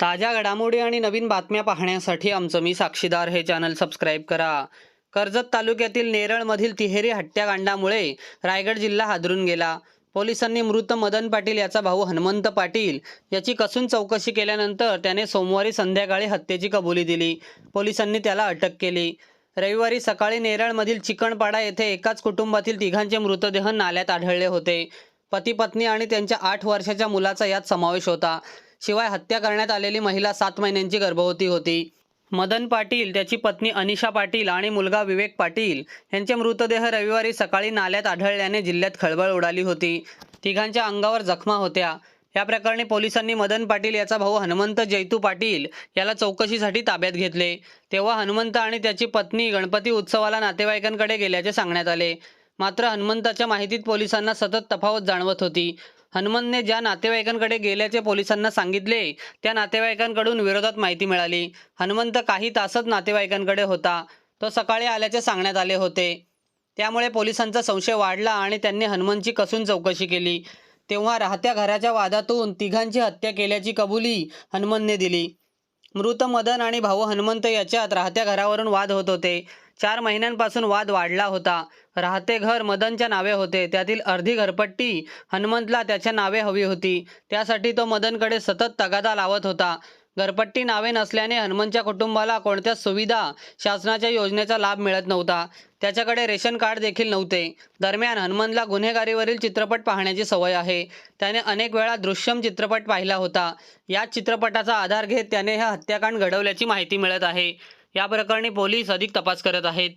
ताज्या घडामोडी आणि नवीन बातम्या पाहण्यासाठी आमचं मी साक्षीदार हे चॅनल सबस्क्राईब करा. कर्जत तालुक्यातील नेरळमधील तिहेरी हत्याकांडामुळे रायगड जिल्हा हादरून गेला. पोलिसांनी मृत मदन पाटील याचा भाऊ हनुमंत पाटील याची कसून चौकशी केल्यानंतर त्याने सोमवारी संध्याकाळी हत्येची कबुली दिली. पोलिसांनी त्याला अटक केली. रविवारी सकाळी नेरळमधील चिकणपाडा येथे एकाच कुटुंबातील तिघांचे मृतदेह नाल्यात आढळले होते. पती पत्नी आणि त्यांच्या आठ वर्षाच्या मुलाचा यात समावेश होता. शिवाय हत्या करण्यात आलेली महिला सात महिन्यांची गर्भवती होती. मदन पाटील त्याची पत्नी अनिशा पाटील आणि मुलगा विवेक पाटील यांचे मृतदेह रविवारी सकाळी नाल्यात आढळल्याने जिल्ह्यात खळबळ उडाली होती. तिघांच्या अंगावर जखमा होत्या. या प्रकरणी पोलिसांनी मदन पाटील याचा भाऊ हनुमंत जैतू पाटील याला चौकशीसाठी ताब्यात घेतले. तेव्हा हनुमंत आणि त्याची पत्नी गणपती उत्सवाला नातेवाईकांकडे गेल्याचे सांगण्यात आले. मात्र हनुमंताच्या माहितीत पोलिसांना सतत तफावत जाणवत होती. हनुमंतने ज्या नातेवाईकांकडे गेल्याचे पोलिसांना सांगितले त्या नातेवाईकांकडून विरोधात माहिती मिळाली. हनुमंत काही तासच नातेवाईकांकडे होता. तो सकाळी आल्याचे सांगण्यात आले होते. त्यामुळे पोलिसांचा संशय वाढला आणि त्यांनी हनुमंतची कसून चौकशी केली. तेव्हा राहत्या घराच्या वादातून तिघांची हत्या केल्याची कबुली हनुमंतने दिली. मृत मदन आणि भाऊ हनुमंत याच्यात राहत्या घरावरून वाद होत होते. चार महिन्यांपासून वाद वाढला होता. राहते घर मदनच्या नावे होते. त्यातील अर्धी घरपट्टी हनुमंतला त्याच्या नावे हवी होती. त्यासाठी तो मदनकडे सतत तगादा लावत होता. घरपट्टी नावे नसल्याने हनुमंतच्या कुटुंबाला कोणत्याच सुविधा शासनाच्या योजनेचा लाभ मिळत नव्हता? त्याच्याकडे रेशन कार्ड देखील नव्हते. दरम्यान हनुमंतला गुन्हेगारीवरील चित्रपट पाहण्याची सवय आहे. त्याने अनेक वेळा दृश्यम चित्रपट पाहिला होता. याच चित्रपटाचा आधार घेत त्याने हे हत्याकांड घडवल्याची माहिती मिळत आहे. या प्रकरणी पोलीस अधिक तपास करत आहेत.